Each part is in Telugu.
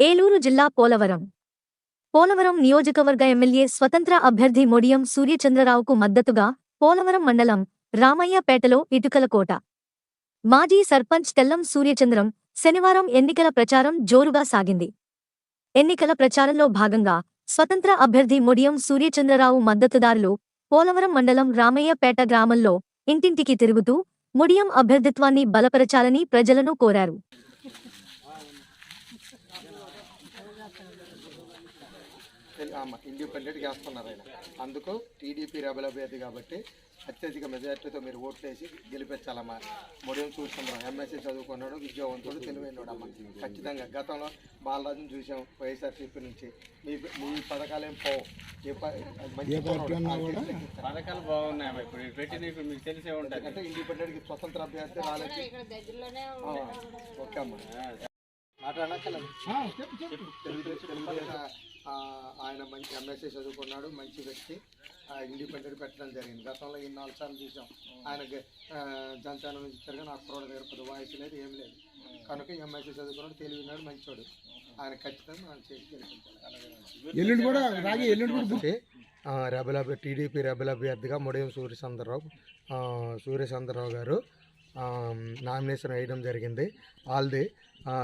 ఏలూరు జిల్లా పోలవరం. పోలవరం నియోజకవర్గ ఎమ్మెల్యే స్వతంత్ర అభ్యర్థి మొడియం సూర్యచంద్రరావుకు మద్దతుగా పోలవరం మండలం రామయ్యపేటలో ఇటుకలకోట మాజీ సర్పంచ్ తెల్లం సూర్యచంద్రం శనివారం ఎన్నికల ప్రచారం జోరుగా సాగింది. ఎన్నికల ప్రచారంలో భాగంగా స్వతంత్ర అభ్యర్థి మొడియం సూర్యచంద్రరావు మద్దతుదారులు పోలవరం మండలం రామయ్యపేట గ్రామంలో ఇంటింటికి తిరుగుతూ ముడియం అభ్యర్థిత్వాన్ని బలపరచాలని ప్రజలను కోరారు. ఇండిపెండెంట్గా వేస్తున్నారు ఆయన. అందుకు టీడీపీ రెబల్ అభ్యర్థి కాబట్టి అత్యధిక మెజార్టీతో మీరు ఓట్లు వేసి గెలిపించాలమ్మా మొడియం చూస్తున్నాం. ఎంఎస్సీ చదువుకున్నాడు విద్యావంతుడు తెలివైనడు అమ్మ. ఖచ్చితంగా గతంలో బాలరాజును చూసాం వైఎస్ఆర్సీపీ నుంచి. మీ మీ పథకాలేం పోవు. పథకాలు బాగున్నాయి. ఇప్పుడు. పెట్టిన ఇప్పుడు మీకు తెలిసే ఉంటుంది. అంటే ఇండిపెండెంట్కి స్వతంత్ర అభ్యర్థి ఓకే అమ్మా. ఆయన మంచి ఎంఎస్సీ చదువుకున్నాడు మంచి వ్యక్తి. ఆ, ఇండిపెండెంట్ పెట్టడం జరిగింది. గతంలో ఈ నాలుగు సార్లు చూసాం. ఆయనకి ఆ, జనసేన నుంచి అక్కడ కూడా దగ్గర పెద్ద వాయిస్ లేదు ఏం లేదు. కనుక ఎంఎస్సీ చదువుకున్నాడు తెలివినాడు మంచోడు. ఆయన ఖచ్చితంగా మనం చేసి ఎల్లుండి కూడా రాగి ఎల్లుండి కూడా రెబల్ టీడీపీ రెబల్ అభ్యర్థిగా మొడయం సూర్యచంద్రరావు ఆ, సూర్యచంద్రరావు గారు నామినేషన్ వేయడం జరిగింది. వాళ్ళది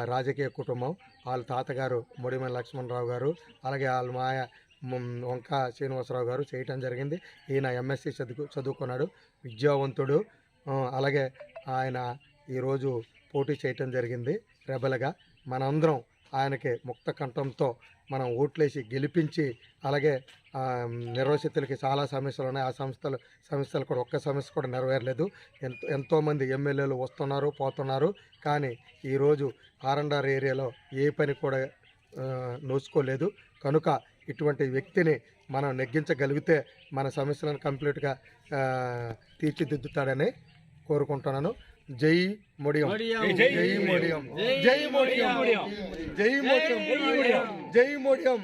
రాజకీయ కుటుంబం. వాళ్ళ తాతగారు మొడిమ లక్ష్మణరావు గారు అలాగే వాళ్ళ మాయ మ్, వంక శ్రీనివాసరావు గారు చేయటం జరిగింది. ఈయన ఎంఎస్సి చదువు చదువుకున్నాడు. విద్యావంతుడు. అలాగే ఆయన ఈరోజు పోటీ చేయటం జరిగింది. రెబల్గా. మనందరం ఆయనకి ముక్త కంఠంతో మనం ఓట్లేసి గెలిపించి అలాగే నిర్వసితులకి చాలా సమస్యలు ఉన్నాయి. ఆ సంస్థలు సమస్యలు కూడా ఒక్క సమస్య కూడా నెరవేరలేదు. ఎంతో ఎంతోమంది ఎమ్మెల్యేలు వస్తున్నారు పోతున్నారు. కానీ ఈరోజు ఆర్ ఏరియాలో ఏ పని కూడా నోచుకోలేదు. కనుక ఇటువంటి వ్యక్తిని మనం నెగ్గించగలిగితే మన సమస్యలను కంప్లీట్గా తీర్చిదిద్దుతాడని కోరుకుంటున్నాను. జై మొడియం. జై మొడియం. జై మొడియం. జై మొడియం. జై మొడియం.